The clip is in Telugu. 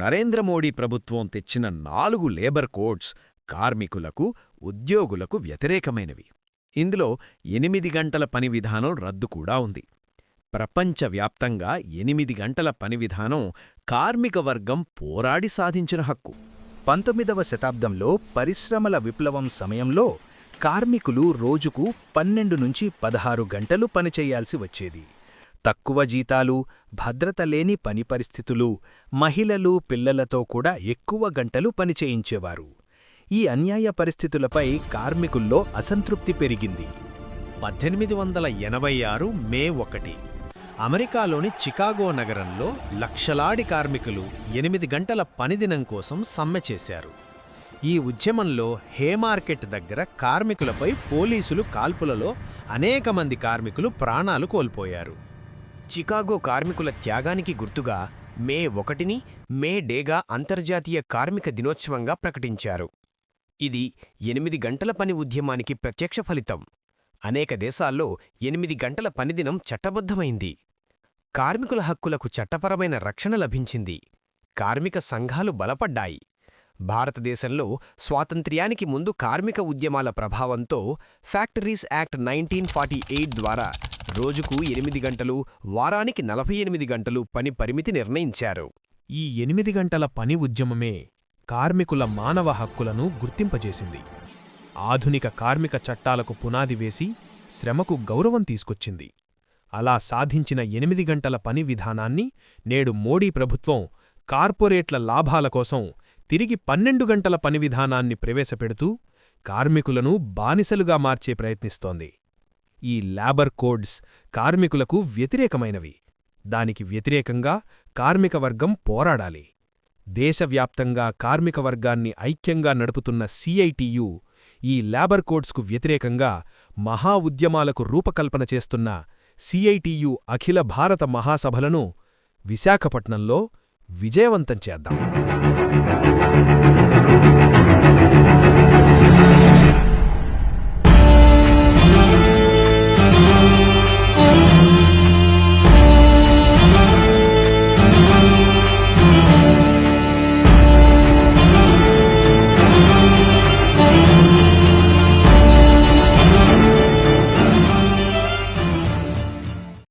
నరేంద్ర మోడీ ప్రభుత్వం తెచ్చిన నాలుగు లేబర్ కోడ్స్ కార్మికులకు ఉద్యోగులకు వ్యతిరేకమైనవి. ఇందులో ఎనిమిది గంటల పని విధానం రద్దు కూడా ఉంది. ప్రపంచవ్యాప్తంగా ఎనిమిది గంటల పని విధానం కార్మిక వర్గం పోరాడి సాధించిన హక్కు. పంతొమ్మిదవ శతాబ్దంలో పరిశ్రమల విప్లవం సమయంలో కార్మికులు రోజుకు పన్నెండు నుంచి పదహారు గంటలు పనిచేయాల్సి వచ్చేది. తక్కువ జీతాలు భద్రత లేని పని పరిస్థితులు మహిళలు పిల్లలతో కూడా ఎక్కువ గంటలు పనిచేయించేవారు ఈ అన్యాయ పరిస్థితులపై కార్మికుల్లో అసంతృప్తి పెరిగింది. పద్దెనిమిది వందల ఎనభై ఆరు మే ఒకటి. అమెరికాలోని చికాగో నగరంలో లక్షలాడి కార్మికులు ఎనిమిది గంటల పనిదినం కోసం సమ్మె చేశారు. ఈ ఉద్యమంలో హేమార్కెట్ దగ్గర కార్మికులపై పోలీసులు కాల్పులలో అనేక మంది కార్మికులు ప్రాణాలు కోల్పోయారు. చికాగో కార్మికుల త్యాగానికి గుర్తుగా మే ఒకటిని మే డేగా అంతర్జాతీయ కార్మిక దినోత్సవంగా ప్రకటించారు. ఇది ఎనిమిది గంటల పని ఉద్యమానికి ప్రత్యక్ష ఫలితం. అనేక దేశాల్లో ఎనిమిది గంటల పనిదినం చట్టబద్ధమైంది. కార్మికుల హక్కులకు చట్టపరమైన రక్షణ లభించింది. కార్మిక సంఘాలు బలపడ్డాయి. భారతదేశంలో స్వాతంత్ర్యానికి ముందు కార్మిక ఉద్యమాల ప్రభావంతో factories act nineteen forty eight ద్వారా రోజుకు ఎనిమిది గంటలు వారానికి నలభై ఎనిమిది గంటలు పని పరిమితి నిర్ణయించారు. ఈ ఎనిమిది గంటల పని ఉద్యమమే కార్మికుల మానవ హక్కులను గుర్తింపజేసింది. ఆధునిక కార్మిక చట్టాలకు పునాది వేసి శ్రమకు గౌరవం తీసుకొచ్చింది. అలా సాధించిన ఎనిమిది గంటల పని విధానాన్ని నేడు మోడీ ప్రభుత్వం కార్పొరేట్ల లాభాల కోసం తిరిగి పన్నెండు గంటల పని విధానాన్ని ప్రవేశపెడుతూ కార్మికులను బానిసలుగా మార్చే ప్రయత్నిస్తోంది. ఈ లేబర్ కోడ్స్ కార్మికులకు వ్యతిరేకమైనవి. దానికి వ్యతిరేకంగా కార్మిక వర్గం పోరాడాలి. దేశవ్యాప్తంగా కార్మిక వర్గాన్ని ఐక్యంగా నడుపుతున్న సిఐటియు ఈ లేబర్ కోడ్స్కు వ్యతిరేకంగా మహా ఉద్యమాలకు రూపకల్పన చేస్తున్న సిఐటియు అఖిల భారత మహాసభలను విశాఖపట్నంలో విజయవంతం చేద్దాం.